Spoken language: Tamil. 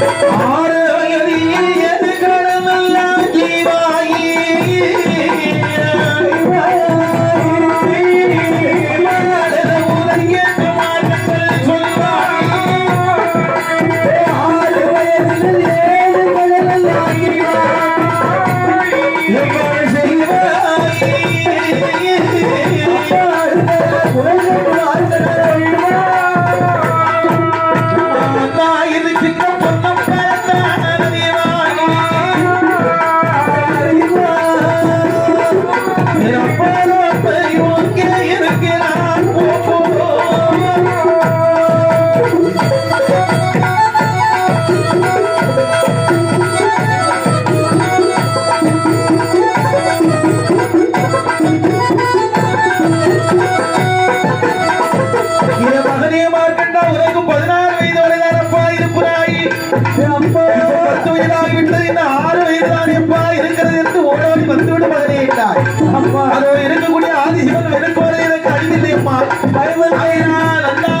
Ora! பதினாறு வயது வரைதானப்பா இருக்கிறாய் அப்பா பத்து வயதாகி விட்டது இன்னும் ஆறு வயதுதான் எப்பா இருக்கிறது என்று ஓடோடி வந்துவிட்டு மகனே என்றாய் அப்பா அதோ இருக்கக்கூடிய ஆதிசிவன் எனக்கு வரை எனக்கு அறிவில்லையம்மா பயமல்லையா நல்லா